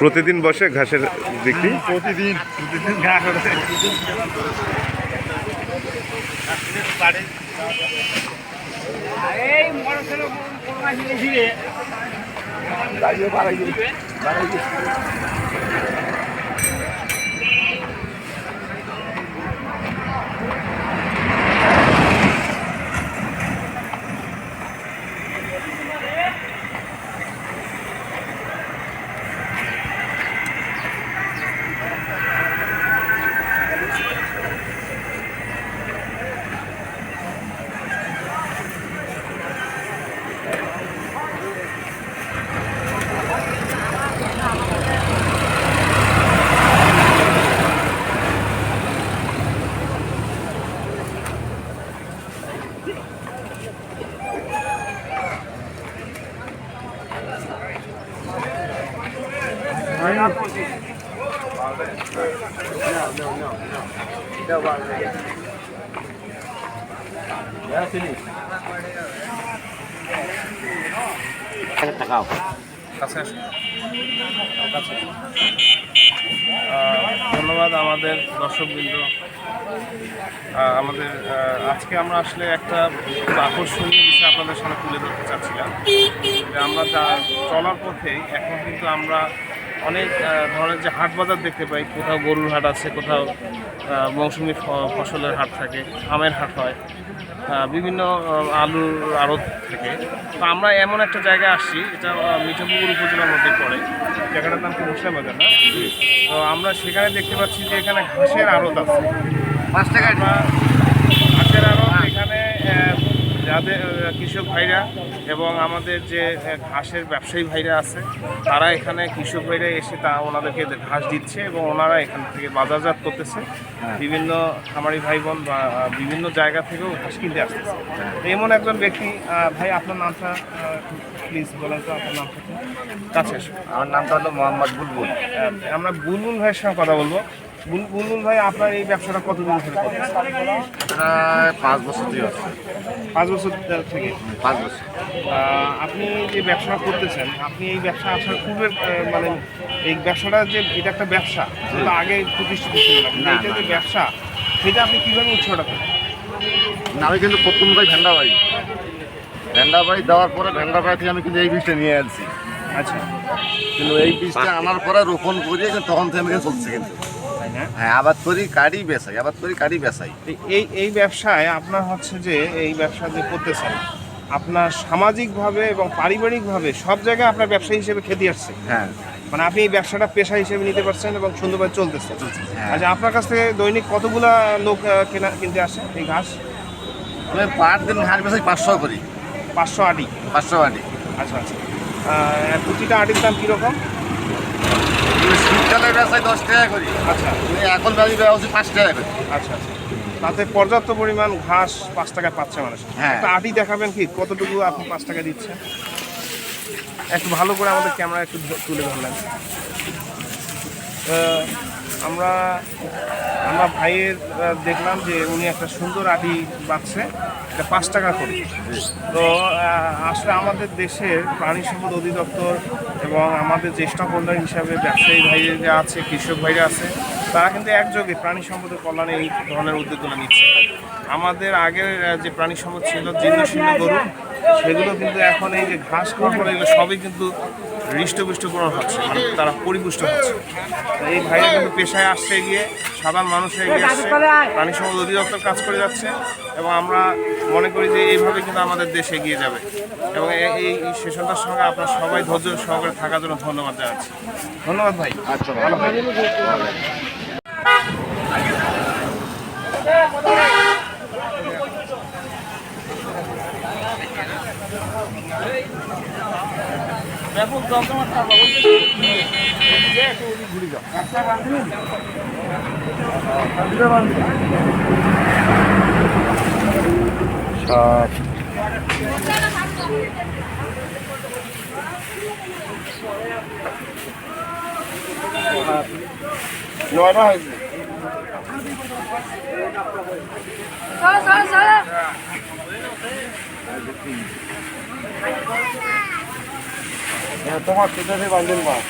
প্রতিদিন বসে ঘাসের বিক্রি? প্রতিদিন প্রতিদিন ঘাস আসুন। কাছে আসুন। আহ, ধন্যবাদ আমাদের দর্শকবৃন্দ আমাদের আজকে আমরা আসলে একটা আকর্ষণীয় বিষয় আপনাদের সামনে তুলে ধরতে চাচ্ছিলাম আমরা চলার পথে এখন কিন্তু আমরা অনেক ধরনের যে হাট বাজার দেখতে পাই কোথাও গরুর হাট আছে কোথাও মৌসুমি ফসলের হাট থাকে আমের হাট হয় বিভিন্ন আলুর আড়ত থেকে। তো আমরা এমন একটা জায়গায় আসছি এটা মিঠাপুকুর উপজেলার মধ্যে পড়ে। জায়গাটার নাম মুসলিম বাজার না? তো আমরা সেখানে দেখতে পাচ্ছি যে এখানে ঘাসের আড়ত আছে। পাঁচ টাকা আমরা ঘাসের আড়ত এখানে আহ, যাদের কৃষক ভাইরা এবং আমাদের যে ঘাসের ব্যবসায়ী ভাইরা আছে তারা এখানে কৃষক ভাইরা এসে তা ওনাদেরকে ঘাস দিচ্ছে এবং ওনারা এখান থেকে বাজারজাত করতেছে। বিভিন্ন খামারি ভাই বোন বা বিভিন্ন জায়গা থেকেও ঘাস কিনতে আসতেছে। এমন একজন ব্যক্তি ভাই আপনার নামটা প্লিজ বলেন তো আপনার নামটা? কাছে আমার নামটা হলো মোহাম্মদ বুলবুল। আমরা বুলবুল ভাইয়ের সঙ্গে কথা বলব। বুল- বুলবুল ভাই আপনার এই ব্যবসাটা কতদিন ধরে প্রায় পাঁচ বছর দিয়ে হচ্ছে। পাঁচ বছর থেকে? পাঁচ বছর। আপনি যে ব্যবসা করতেছেন আপনি এই ব্যবসা আসার পূর্বের আহ, মানে এই ব্যবসাটা যে এটা একটা ব্যবসা যেটা আগে প্রতিষ্ঠিত ছিল না। এটা যে। ব্যবসা সেটা আপনি কীভাবে উৎসটা করেন না, আমি কিন্তু প্রথম ভাই ভেন্ডাবাড়ি ভেন্ডাবাড়ি দেওয়ার পরে ভেন্ডাবাড়ি থেকে আমি কিন্তু এই বীজটা নিয়ে আসছি আচ্ছা। কিন্তু এই বীজটা আনার পরে রোপণ করিয়ে তখন থেকে আমি কিন্তু চলছে কিন্তু। না? হ্যাঁ আবাদ করি কারি বেসাই আবাদ করি কারি বেসাই এই এই ব্যবসায় আপনার হচ্ছে যে এই ব্যবসা যে করতেছেন আপনার সামাজিকভাবে এবং পারিবারিকভাবে সব জায়গায় আপনার ব্যবসা হিসেবে খেতে আসছে। হ্যাঁ। মানে আপনি এই ব্যবসাটা পেশা হিসেবে নিতে পারছেন এবং সুন্দরভাবে চলতেছে। হ্যাঁ। আচ্ছা আপনার কাছ থেকে দৈনিক কতগুলা লোক কেনা কিনতে আসে এই ঘাস? আমি পার দিন ঘাস বেসাই পাঁচশো করি। পাঁচশো আটি। পাঁচশো আটি। আচ্ছা আচ্ছা। প্রতিটা আটির দাম কীরকম? দশ টাকা করি। আচ্ছা। এখন পাঁচ টাকা করি। আচ্ছা আচ্ছা। তাতে পর্যাপ্ত পরিমাণ ঘাস পাঁচ টাকায় পাচ্ছে মানুষ। হ্যাঁ। আটি দেখাবেন কি কতটুকু আপনি পাঁচ টাকা দিচ্ছেন? একটু ভালো করে আমাদের ক্যামেরা একটু তুলে ধরলেন। আমরা আমরা ভাইয়ের দেখলাম যে উনি একটা সুন্দর আটি বাচ্ছে এটা পাঁচ টাকা করে। তো আসলে আমাদের দেশের প্রাণী সম্পদ অধিদপ্তর এবং আমাদের জ্যেষ্ঠ হোল্ডার হিসাবে ব্যবসায়ী ভাইরা আছে কৃষক ভাইরা আছে তারা কিন্তু একযোগে প্রাণী সম্পদের কল্যাণে এই ধরনের উদ্যোগগুলো নিচ্ছে। আমাদের আগের যে প্রাণী সম্পদ ছিল জীর্ণ শীর্ণ গরু সেগুলো কিন্তু এখন এই যে ঘাস খাওয়ার এগুলো সবই কিন্তু হৃষ্টপুষ্টকরণ হচ্ছে মানে তারা পরিপুষ্ট হচ্ছে। এই ভাইরা কিন্তু পেশায় আসছে গিয়ে, সাধারণ মানুষে এগিয়ে আসছে, প্রাণী সম্পদ অধিদপ্তর কাজ করে যাচ্ছে এবং আমরা মনে করি যে এইভাবে কিন্তু আমাদের দেশ এগিয়ে যাবে। এবং এই সেশনটার সঙ্গে আপনার সবাই ধৈর্য সহকারে থাকার জন্য ধন্যবাদ জানাচ্ছি। ধন্যবাদ ভাই। আচ্ছা ভালো থাকবেন। ব্যাপক থাকবে ঘুরে যাও সাত নয়টা হয়েছে চলো চলো। চলো হ্যাঁ তোমার সেটাতে বান্ধেন মাছ